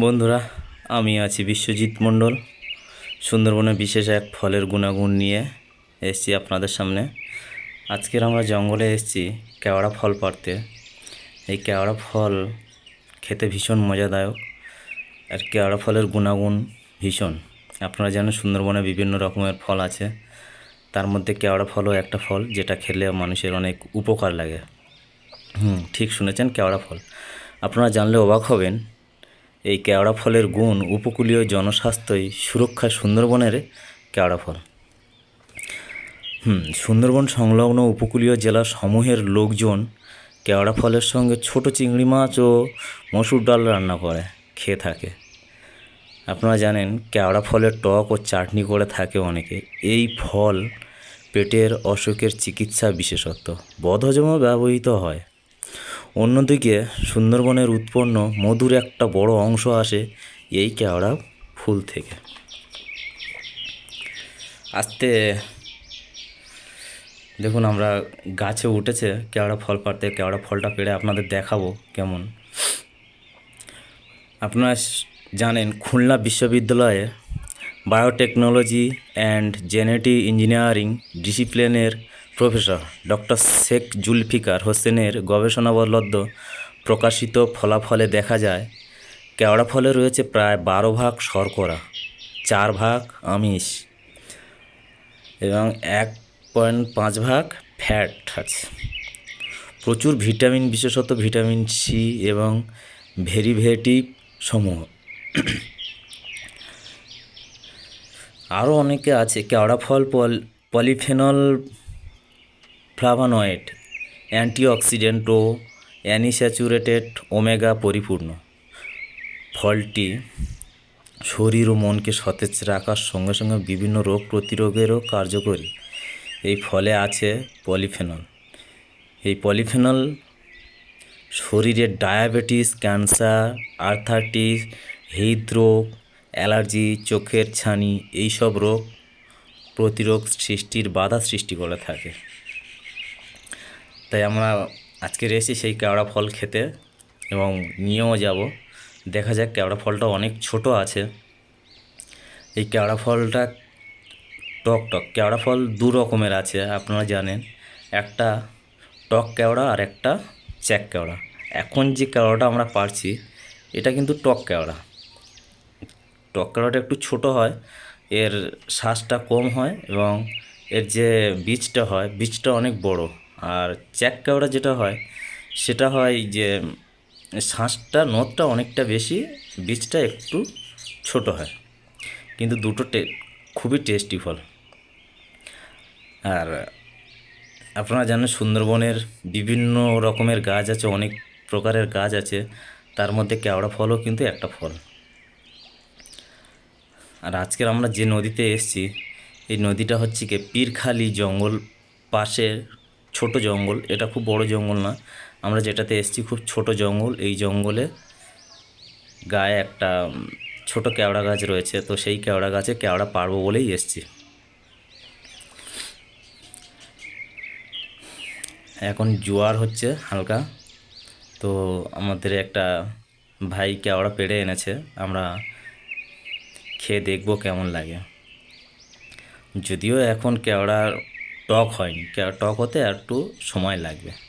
বন্ধুরা, আমি আছি বিশ্বজিৎ মণ্ডল, সুন্দরবনে বিশেষ এক ফলের গুণাগুণ নিয়ে এসেছি আপনাদের সামনে। আজকের আমরা জঙ্গলে এসেছি কেওড়া ফল পাড়তে। এই কেওড়া ফল খেতে ভীষণ মজাদায়ক আর কেওড়া ফলের গুণাগুণ ভীষণ। আপনারা জানেন সুন্দরবনে বিভিন্ন রকমের ফল আছে। তার মধ্যে কেওড়া ফলও একটা ফল যেটা খেলে মানুষের অনেক উপকার লাগে। হুম, ঠিক শুনেছেন কেওড়া ফল। আপনারা জানলে অবাক হবেন এই কেওড়া ফলের গুণ উপকূলীয় জনস্বাস্থ্যই সুরক্ষা সুন্দরবনের কেওড়া ফল। হুম, সুন্দরবন সংলগ্ন উপকূলীয় জেলা সমূহের লোকজন কেওড়া ফলের সঙ্গে ছোট চিংড়ি মাছ ও মসুর ডাল রান্না করে, খেয়ে থাকে। আপনারা জানেন কেওড়া ফলের টক ও চাটনি করে থাকে অনেকে। এই ফল পেটের অসুখের চিকিৎসা বিশেষত্ব। বদহজমও ব্যবহৃত হয়। অন্যদিকে সুন্দরবনের উৎপন্ন মধুর একটা বড় অংশ আসে এই কেওড়া ফুল থেকে। আস্তে দেখুন আমরা গাছে উঠেছে, কেওড়া ফল পাড়তে, কেওড়া ফলটা পেড়ে আপনাদের দেখাবো কেমন। আপনারা জানেন খুলনা বিশ্ববিদ্যালয়ে বায়োটেকনোলজি অ্যান্ড জেনেটিক ইঞ্জিনিয়ারিং ডিসিপ্লিনের প্রফেসর ডক্টর শেখ জুলফিকার হোসেনের গবেষণাবলব্ধ প্রকাশিত ফলাফলে দেখা যায়, কেওড়া ফলে রয়েছে প্রায় বারো ভাগ শর্করা, চার ভাগ আমিষ এবং এক পয়েন্ট পাঁচ ভাগ ফ্যাট আছে। প্রচুর ভিটামিন বিশেষত ভিটামিন সি এবং ভেরিভেটিভ সমূহ আরও অনেকে আছে, কেওড়া ফল পল, পলিফেনল ফ্লাভানয়েড অ্যান্টিঅক্সিডেন্ট ও অ্যানিস্যাচুরেটেড ওমেগা পরিপূর্ণ। ফলটি শরীর ও মনকে সতেজ রাখার সঙ্গে সঙ্গে বিভিন্ন রোগ প্রতিরোধেরও কার্যকরী। এই ফলে আছে পলিফেনল। এই পলিফেনল শরীরের ডায়াবেটিস, ক্যান্সার আর্থাইটিস হৃদরোগ, অ্যালার্জি, চোখের ছানি, এইসব রোগ প্রতিরোধ সৃষ্টির বাধা সৃষ্টি করে থাকে। তাই আমরা আজকে এসেছি সেই কেওড়া ফল খেতে এবং নিয়েও যাব। দেখা যাক কেওড়া ফলটা অনেক ছোট আছে। এই কেওড়া ফলটা টক টক, কেওড়া ফল দু রকমের আছে, আপনারা জানেন। একটা টক কেওড়া আর একটা চ্যাক কেওড়া। এখন যে কেওড়াটা আমরা পারছি, এটা কিন্তু টক কেওড়া। টক কেওড়াটা একটু ছোট হয়, এর শ্বাসটা কম হয় এবং এর যে বীজটা হয়, বীজটা অনেক বড়। আর চ্যাক কেওড়া যেটা হয়, সেটা হয় যে শ্বাসটা নদটা অনেকটা বেশি, বীজটা একটু ছোট হয়। কিন্তু দুটো খুবই টেস্টি ফল। আর আপনারা জানেন সুন্দরবনের বিভিন্ন রকমের গাছ আছে, অনেক প্রকারের গাছ আছে। তার মধ্যে কেওড়া ফলও কিন্তু একটা ফল। আর আজকের আমরা যে নদীতে এসেছি, এই নদীটা হচ্ছে কি পীরখালি জঙ্গল পাশে ছোট জঙ্গল, এটা খুব বড় জঙ্গল না। আমরা যেটাতে এসেছি খুব ছোট জঙ্গল, এই জঙ্গলে গায়ে একটা ছোট কেওড়া গাছ রয়েছে, তো সেই কেওড়া গাছে কেওড়া পারব বলেই এসেছি। এখন জোয়ার হচ্ছে হালকা, তো আমাদের একটা ভাই কেওড়া পেড়ে এনেছে, আমরা খেয়ে দেখব কেমন লাগে। যদিও এখন কেওড়ার টক হয়নি টক হতে একটু সময় লাগবে।